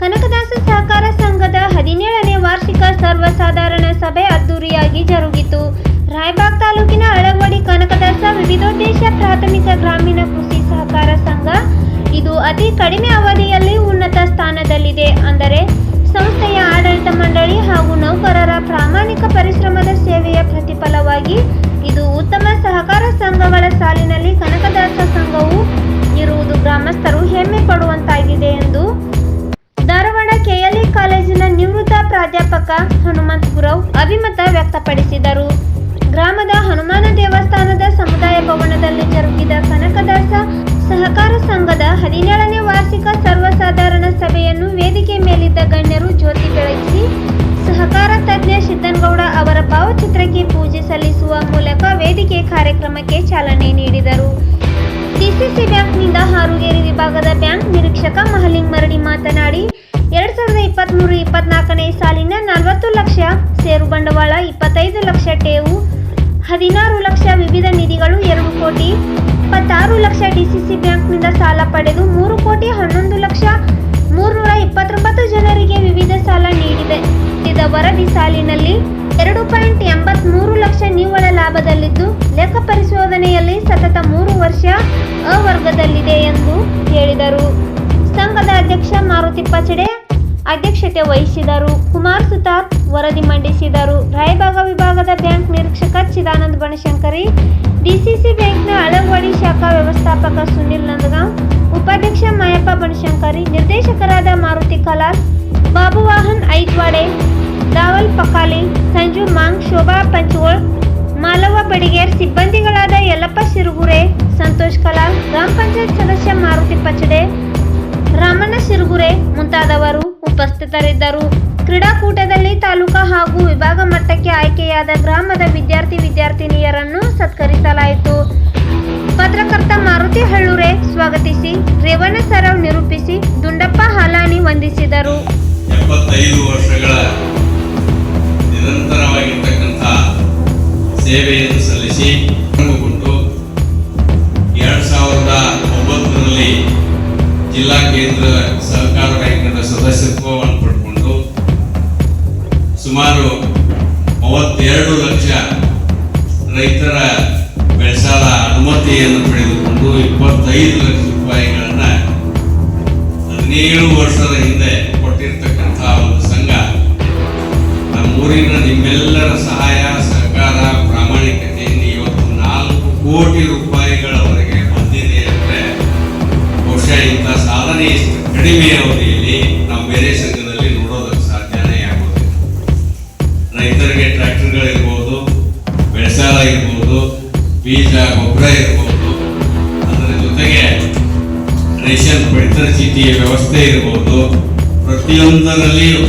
ಕನಕದಾಸ ಸಹಕಾರ ಸಂಘದ ಹದಿನೇಳನೇ ವಾರ್ಷಿಕ ಸರ್ವಸಾಧಾರಣ ಸಭೆ ಅದ್ದೂರಿಯಾಗಿ ಜರುಗಿತು. ರಾಯಬಾಗ್ ತಾಲೂಕಿನ ಅಳವಡಿ ಕನಕದಾಸ ವಿವಿಧೋದ್ದೇಶ ಪ್ರಾಥಮಿಕ ಗ್ರಾಮೀಣ ಕೃಷಿ ಸಹಕಾರ ಸಂಘ. ಇದು ಅತಿ ಕಡಿಮೆ ಅವಧಿಯಲ್ಲಿ ಉನ್ನತ ಸ್ಥಾನದಲ್ಲಿದೆ. ಅಂದರೆ ಸಂಸ್ಥೆಯ ಆಡಳಿತ ಮಂಡಳಿ ಹಾಗೂ ನೌಕರರ ಪ್ರಾಮಾಣಿಕ ಪರಿಶ್ರಮದ ಸೇವೆಯ ಪ್ರತಿಫಲವಾಗಿ ಇದು ಉತ್ತಮ ಸಹಕಾರ ಸಂಘಗಳ ಸಾಲಿನಲ್ಲಿ ಕನಕದಾಸ ಪ್ರಾಧ್ಯಾಪಕ ಹನುಮಂತ್ ಗುರವ್ ಅಭಿಮತ ವ್ಯಕ್ತಪಡಿಸಿದರು. ಗ್ರಾಮದ ಹನುಮಾನ ದೇವಸ್ಥಾನದ ಸಮುದಾಯ ಭವನದಲ್ಲಿ ಜರುಗಿದ ಕನಕದಾಸ ಸಹಕಾರ ಸಂಘದ ಹದಿನೇಳನೇ ವಾರ್ಷಿಕ ಸರ್ವಸಾಧಾರಣ ಸಭೆಯನ್ನು ವೇದಿಕೆ ಮೇಲಿದ್ದ ಗಣ್ಯರು ಜ್ಯೋತಿ ಬೆಳಗಿಸಿ, ಸಹಕಾರ ತಜ್ಞ ಸಿದ್ದನಗೌಡ ಅವರ ಭಾವಚಿತ್ರಕ್ಕೆ ಪೂಜೆ ಸಲ್ಲಿಸುವ ಮೂಲಕ ವೇದಿಕೆ ಕಾರ್ಯಕ್ರಮಕ್ಕೆ ಚಾಲನೆ ನೀಡಿದರು. ಡಿಸಿಸಿ ಬ್ಯಾಂಕ್ನಿಂದ ಹಾರುಗೇರಿ ಲಕ್ಷ ಷೇರು ಬಂಡವಾಳ ಇಪ್ಪತ್ತೈದು ಲಕ್ಷ ಠೇವು. ಹದಿನಾರು ಲಕ್ಷ ವಿವಿಧ ನಿಧಿಗಳು ಎರಡು ಕೋಟಿ. ಇಪ್ಪತ್ತಾರು ಲಕ್ಷ ಡಿಸಿಸಿ ಬ್ಯಾಂಕ್ನಿಂದ ಸಾಲ ಪಡೆದು ಮೂರು ಕೋಟಿ ಹನ್ನೊಂದು ಲಕ್ಷ ಮೂರ್ನೂರ ಇಪ್ಪತ್ತೊಂಬತ್ತು ಜನರಿಗೆ ವಿವಿಧ ಸಾಲ ನೀಡಿದೆ. ಇದ ವರದಿ ಸಾಲಿನಲ್ಲಿ ಎರಡು ಪಾಯಿಂಟ್ ಎಂಬತ್ಮೂರು ಲಕ್ಷ ನಿವ್ವಳ ಲಾಭದಲ್ಲಿದ್ದು, ಲೆಕ್ಕ ಪರಿಶೋಧನೆಯಲ್ಲಿ ಸತತ ಮೂರು ವರ್ಷ ಅವರ್ಗದಲ್ಲಿದೆ ಎಂದು ಹೇಳಿದರು. ಸಂಘದ ಅಧ್ಯಕ್ಷ ಮಾರುತಿ ಪಚಡೆ ಅಧ್ಯಕ್ಷತೆ ವಹಿಸಿದರು. ಕುಮಾರ್ ಸುತಾರ್ ವರದಿ ಮಂಡಿಸಿದರು. ರಾಯಭಾಗ ವಿಭಾಗದ ಬ್ಯಾಂಕ್ ನಿರೀಕ್ಷಕ ಚಿದಾನಂದ ಬನಶಂಕರಿ, ಡಿಸಿಸಿ ಬ್ಯಾಂಕ್ನ ಅಳವಡಿ ಶಾಖಾ ವ್ಯವಸ್ಥಾಪಕ ಸುನಿಲ್ ನಂದಗಾಂವ್, ಉಪಾಧ್ಯಕ್ಷ ಮಾಯಪ್ಪ ಬನಶಂಕರಿ, ನಿರ್ದೇಶಕರಾದ ಮಾರುತಿ ಕಲಾಲ್ ಬಾಬು ವಾಹನ್ ಐತ್ವಾಡೆ ದಾವಲ್ ಪಕಾಲಿ, ಸಂಜು ಮಾಂಗ್, ಶೋಭಾ ಪಂಚಗೋಳ್ ಮಾಲವ ಬಡಿಗೇರ್, ಸಿಬ್ಬಂದಿಗಳಾದ ಯಲ್ಲಪ್ಪ ಸಿರುಗುರೆ ಸತ್ಕರಿಸಲಾಯಿತು ಪತ್ರಕರ್ತ ಮಾರುತಿ ಹಳ್ಳೂರೆ ಸ್ವಾಗತಿಸಿ. ರೇವಣ್ಣ ಸರಾವ್ ನಿರೂಪಿಸಿ. ದುಂಡಪ್ಪ ಹಾಲಾನಿ ವಂದಿಸಿದರು. ಎಪ್ಪತ್ತೈದು ವರ್ಷಗಳ ನಿರಂತರವಾಗಿರ್ತಕ್ಕಂಥ ಸೇವೆಯನ್ನು ಸಲ್ಲಿಸಿ ಎರಡು ಸಾವಿರದ ಒಂಬತ್ತರಲ್ಲಿ ಜಿಲ್ಲಾ ಕೇಂದ್ರ ಸಹಕಾರ ಬ್ಯಾಂಕಿನ ಸದಸ್ಯತ್ವವನ್ನು ಪಡ್ಕೊಂಡು ಸುಮಾರು ಮೂವತ್ತೆರಡು ಲಕ್ಷ ಸಹಾಯ, ಸರ್ಕಾರ ಪ್ರಾಮಾಣಿಕತೆಯಿಂದ ಇವತ್ತು ನಾಲ್ಕು ಕೋಟಿ ರೂಪಾಯಿಗಳವರೆಗೆ ಬಂದಿದೆ ಅಂದರೆ ಬಹುಶಃ ಇಂಥ ಸಾಧನೆ ಕಡಿಮೆ ಅವಧಿಯಲ್ಲಿ ನಾವು ಬೇರೆ ಸಂಘದಲ್ಲಿ ನೋಡೋದಕ್ಕೆ ಸಾಧ್ಯನೇ ಆಗೋದಿಲ್ಲ. ರೈತರಿಗೆ ಟ್ರ್ಯಾಕ್ಟರ್ಗಳಿರ್ಬೋದು, ಬೆಳೆಸಾಲ ಇರ್ಬೋದು, ಬೀಜ, ಗೊಬ್ಬರ ಇರ್ಬೋದು, ಅದರ ಜೊತೆಗೆ ರೇಷನ್ ಪಡಿತರ ಚೀಟಿಯ ವ್ಯವಸ್ಥೆ ಇರ್ಬೋದು, ಪ್ರತಿಯೊಂದರಲ್ಲಿಯೂ